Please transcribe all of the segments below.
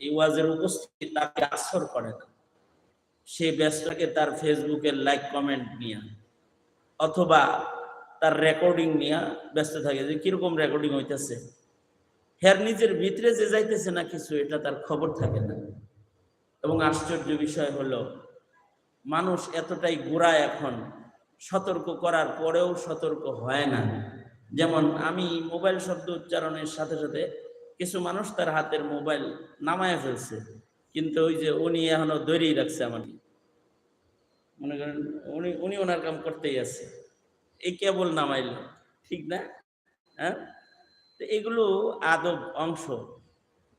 এই ওয়াজের উপস্থিতি তাকে আসর করে না। সে ব্যস্তকে তার ফেসবুকের লাইক কমেন্ট নিয়ে, অথবা তার রেকর্ডিং নিয়ে ব্যস্ত থাকে যে কীরকম রেকর্ডিং হইতেছে। হের নিজের ভিতরে যে যাইতেছে না কিছু, এটা তার খবর থাকে না। এবং আশ্চর্য বিষয় হলো, মানুষ এতটাই গোড়া এখন, সতর্ক করার পরেও সতর্ক হয় না। যেমন আমি মোবাইল শব্দ উচ্চারণের সাথে সাথে কিছু মানুষ তার হাতের মোবাইল নামায় ফেলছে। কিন্তু ওই যে উনি এখনও দৈরিয়ে রাখছে আমাকে মনে করেন উনি উনি ওনার কাম করতেই আছে। এই কেবল নামাইল, ঠিক না? হ্যাঁ? তো এগুলো আদব অংশ।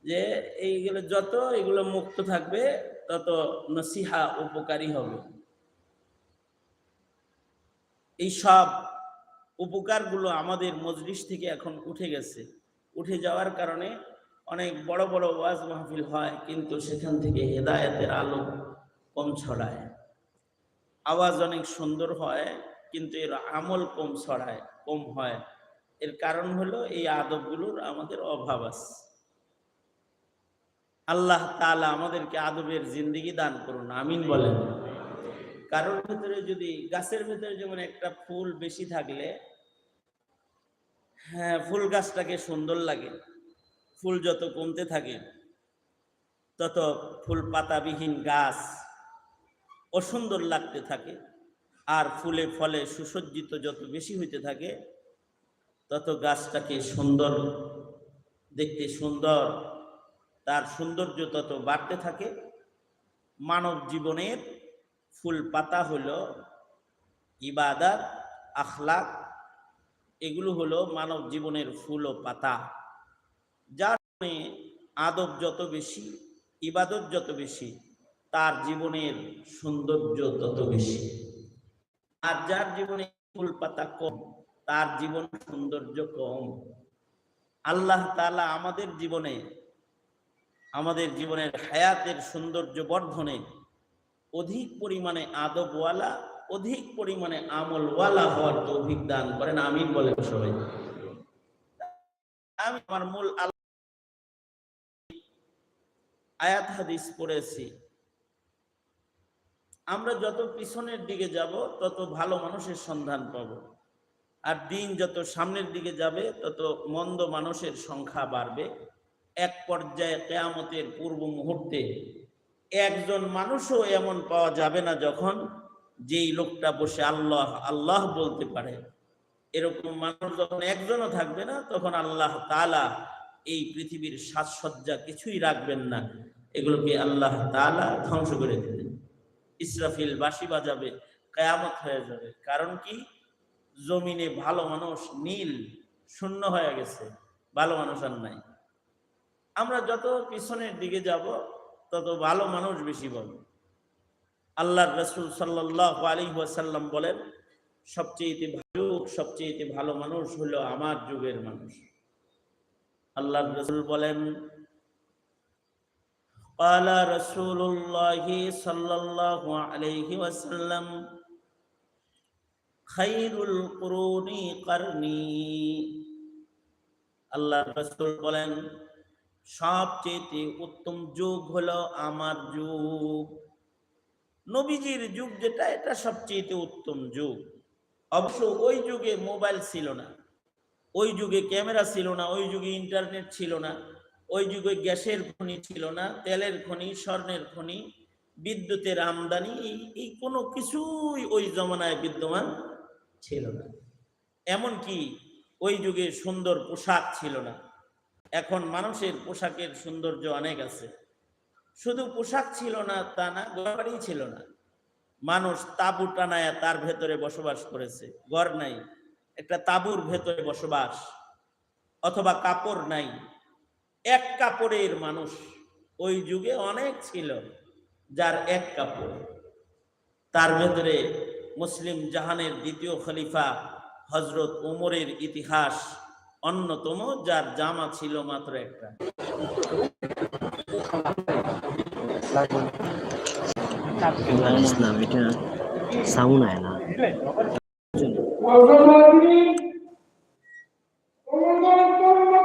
যে এইগুলো যত এগুলো মুক্ত থাকবে, তত নসিহা উপকারী হবে। এই সব উপকারগুলো আমাদের মজলিস থেকে এখন উঠে গেছে। উঠে যাওয়ার কারণে অনেক বড় বড় ওয়াজ মাহফিল হয়, কিন্তু সেখান থেকে হেদায়েতের আলো কম ছড়ায়। আওয়াজ অনেক সুন্দর হয়, কিন্তু এর আমল কম ছড়ায়, কম হয়। এর কারণ হলো এই আদবগুলোর আমাদের অভাব আছে। আল্লাহ তাআলা আমাদেরকে আদবের জিন্দিগি দান করুন, আমিন বলেন। কারোর ভেতরে যদি, গাছের ভেতরে যেমন একটা ফুল বেশি থাকলে হ্যাঁ ফুল গাছটাকে সুন্দর লাগে। ফুল যত কমতে থাকে, তত ফুল পাতাবিহীন গাছ অসুন্দর লাগতে থাকে। আর ফুলে ফলে সুসজ্জিত যত বেশি হইতে থাকে, তত গাছটাকে সুন্দর, দেখতে সুন্দর, তার সৌন্দর্য তত বাড়তে থাকে। মানব জীবনের ফুল পাতা হলো ইবাদাত, আখলাক এগুলো হলো মানব জীবনের ফুল ও পাতা। যার জীবনে আদব যত বেশি, ইবাদত যত বেশি, তার জীবনের সৌন্দর্য তত বেশি। আর যার জীবনে ফুল পাতা কম, তার জীবন সৌন্দর্য কম। আল্লাহ তালা আমাদের জীবনে, আমাদের জীবনের হায়াতের সৌন্দর্য বর্ধনে অধিক পরিমাণে আদবওয়ালা অধিক পরিমাণে আমলওয়ালা হওয়ার তৌফিক দান করেন, আমিন বলেন সবাই। আমি আমার মূল আয়াত, হাদিস পড়েছি। আমরা যত পিছনের দিকে যাব, তত ভালো মানুষের সন্ধান পাব। আর দিন যত সামনের দিকে যাবে, তত মন্দ মানুষের সংখ্যা বাড়বে। এক পর্যায়ে কেয়ামতের পূর্ব মুহূর্তে একজন মানুষও এমন পাওয়া যাবে না যখন যেই লোকটা বসে আল্লাহ আল্লাহ বলতে পারে, এরকম মানুষ যখন একজনও থাকবে না, তখন আল্লাহ তাআলা এই পৃথিবীর সাজসজ্জা কিছুই রাখবেন না। এগুলোকে আল্লাহ তাআলা ধ্বংস করে দিবেন। ইসরাফিল বাসি বাজাবে, কেয়ামত হয়ে যাবে। কারণ কি? জমিনে ভালো মানুষ নীল, শূন্য হয়ে গেছে, ভালো মানুষ আর নাই। আমরা যত পিছনের দিকে যাব, তত ভালো মানুষ বেশি পাবো। আল্লাহ রসুল সাল্লাহ আলী ওয়াসাল্লাম বলেন সবচেয়ে ভালো সবচেয়ে ভালো মানুষ হলো আমার যুগের মানুষ আল্লাহ রসুল বলেন قال رسول الله صلى الله عليه وسلم خير القرون قرني আল্লাহ রসুল বলেন সবচেয়ে উত্তম যুগ হলো আমার যুগ নবীজির যুগ যেটা, এটা সবচেয়ে উত্তম যুগ। অবশ্য ওই যুগে মোবাইল ছিল না। ওই যুগে ক্যামেরা ছিল না, ওই যুগে ইন্টারনেট ছিল না, ওই যুগে গ্যাসের খনি ছিল না, তেলের খনি, স্বর্ণের খনি, বিদ্যুতের আমদানি এই- কোনো কিছুই ওই জমানায় বিদ্যমান ছিল না। এমনকি ওই যুগে সুন্দর পোশাক ছিল না। এখন মানুষের পোশাকের সৌন্দর্য অনেক আছে। শুধু পোশাক ছিল না তা না, ঘরবাড়ি ছিল না। মানুষ তাবু টানায় তার ভেতরে বসবাস করেছে। ঘর নাই, একটা তাবুর ভেতরে বসবাস, অথবা কাপড় নাই। এক কাপড়ের মানুষ ওই যুগে অনেক ছিল যার এক কাপড়। তার ভেতরে মুসলিম জাহানের দ্বিতীয় খলিফা হজরত ওমরের ইতিহাস অন্যতম, যার জামা ছিল মাত্র একটা। ইসলাম এটা সাউন্ড আয় না